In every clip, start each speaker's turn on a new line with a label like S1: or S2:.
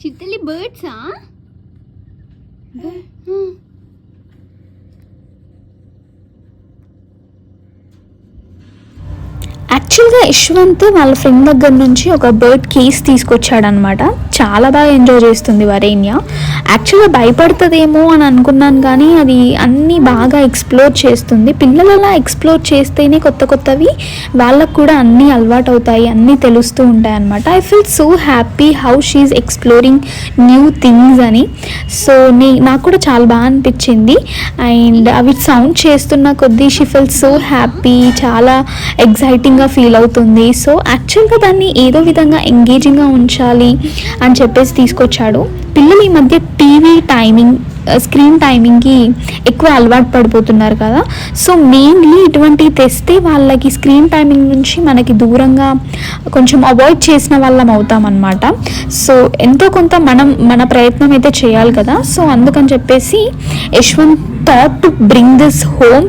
S1: చిత్తలి బర్డ్సా
S2: యాక్చువల్గా యశ్వంత్ వాళ్ళ ఫ్రెండ్ దగ్గర నుంచి ఒక బర్డ్ కేస్ తీసుకొచ్చాడనమాట చాలా బాగా ఎంజాయ్ చేస్తుంది వరేణ్య. యాక్చువల్గా భయపడుతుందేమో అని అనుకున్నాను కానీ అది అన్నీ బాగా ఎక్స్ప్లోర్ చేస్తుంది. పిల్లలు అలా ఎక్స్ప్లోర్ చేస్తేనే కొత్త కొత్తవి వాళ్ళకు కూడా అన్నీ అలవాటు అవుతాయి అన్నీ తెలుస్తూ ఉంటాయి అనమాట I feel so happy how she exploring new things అని. సో నే నాకు కూడా చాలా బాగా అనిపించింది. అండ్ అవి సౌండ్ చేస్తున్న కొద్దీ షీ ఫీల్ సో హ్యాపీ చాలా ఎగ్జైటింగ్గా ఫీల్ అవుతుంది. సో యాక్చువల్గా దాన్ని ఏదో విధంగా ఎంగేజింగ్గా ఉంచాలి అని చెప్పేసి తీసుకొచ్చాడు. పిల్లలు ఈ మధ్య టీవీ టైమింగ్ స్క్రీన్ టైమింగ్కి ఎక్కువ అలవాటు పడిపోతున్నారు కదా. సో మెయిన్లీ ఇటువంటివి తెస్తే వాళ్ళకి స్క్రీన్ టైమింగ్ నుంచి మనకి దూరంగా కొంచెం అవాయిడ్ చేసిన వాళ్ళం అవుతాం అనమాట సో ఎంతో కొంత మనం మన ప్రయత్నం అయితే చేయాలి కదా. సో అందుకని చెప్పేసి Yashwant thought to bring this home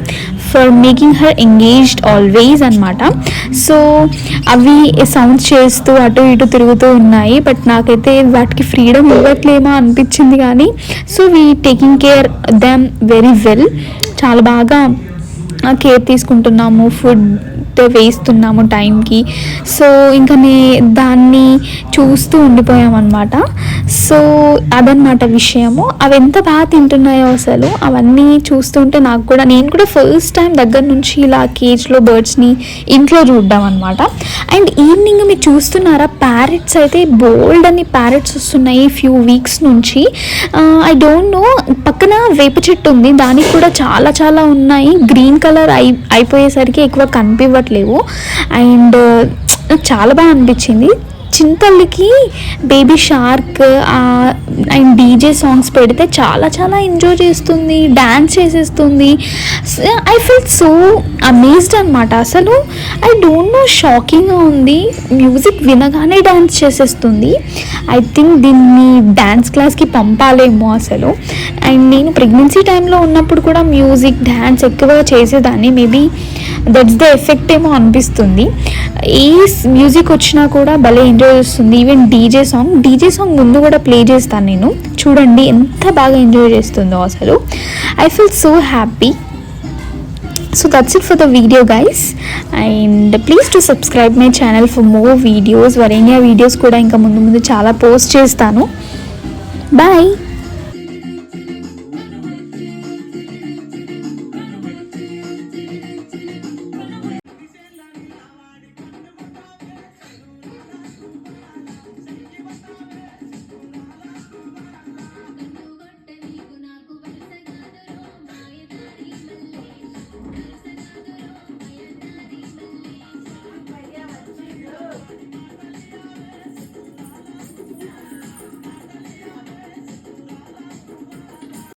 S2: for making her engaged always అనమాట సో అవి సౌండ్స్ చేస్తూ అటు ఇటు తిరుగుతూ ఉన్నాయి. బట్ నాకైతే వాటికి ఫ్రీడమ్ ఇవ్వట్లేమో అనిపించింది కానీ so we taking care them very well చాలా బాగా కేర్ తీసుకుంటున్నాము ఫుడ్ వేస్తున్నాము టైంకి. సో ఇంకా నే దాన్ని చూస్తూ ఉండిపోయామన్నమాట. సో అదనమాట విషయము. అవి ఎంత బాగా తింటున్నాయో అసలు అవన్నీ చూస్తుంటే నాకు కూడా నేను కూడా ఫస్ట్ టైం దగ్గర నుంచి ఇలా కేజ్లో బర్డ్స్ని ఇంట్లో చూడడం అనమాట అండ్ ఈవినింగ్ మీరు చూస్తున్నారా ప్యారెట్స్ అయితే బోల్డ్ అని ప్యారెట్స్ వస్తున్నాయి ఫ్యూ వీక్స్ నుంచి. ఐ డోంట్ నో పక్కన వేప చెట్టు ఉంది దానికి కూడా చాలా చాలా ఉన్నాయి. గ్రీన్ కలర్ అయి అయిపోయేసరికి ఎక్కువ కనిపించట్లేవు అండ్ నాకు చాలా బాగా అనిపించింది. చింతల్లికి baby shark and DJ songs పెడితే చాలా చాలా ఎంజాయ్ చేస్తుంది డ్యాన్స్ చేసేస్తుంది. ఐ ఫీల్ సో అమేజ్డ్ అనమాట అసలు ఐ డోంట్ నో షాకింగ్గా ఉంది. మ్యూజిక్ వినగానే డ్యాన్స్ చేసేస్తుంది. ఐ థింక్ దీన్ని డ్యాన్స్ క్లాస్కి పంపాలేమో అసలు. అండ్ నేను ప్రెగ్నెన్సీ టైంలో ఉన్నప్పుడు కూడా మ్యూజిక్ డ్యాన్స్ ఎక్కువగా చేసేదాన్ని. మేబీ దట్స్ ద ఎఫెక్ట్ ఏమో అనిపిస్తుంది. ఏ మ్యూజిక్ వచ్చినా కూడా భలే ఎంజాయ్ చేస్తుంది. Even DJ song DJ song ముందు కూడా ప్లే చేస్తాను నేను. చూడండి ఎంత బాగా ఎంజాయ్ చేస్తుందో అసలు. I feel so happy so that's it for the video guys and please to subscribe my channel for more videos వరేనియా videos కూడా ఇంకా ముందు ముందు చాలా పోస్ట్ చేస్తాను. బాయ్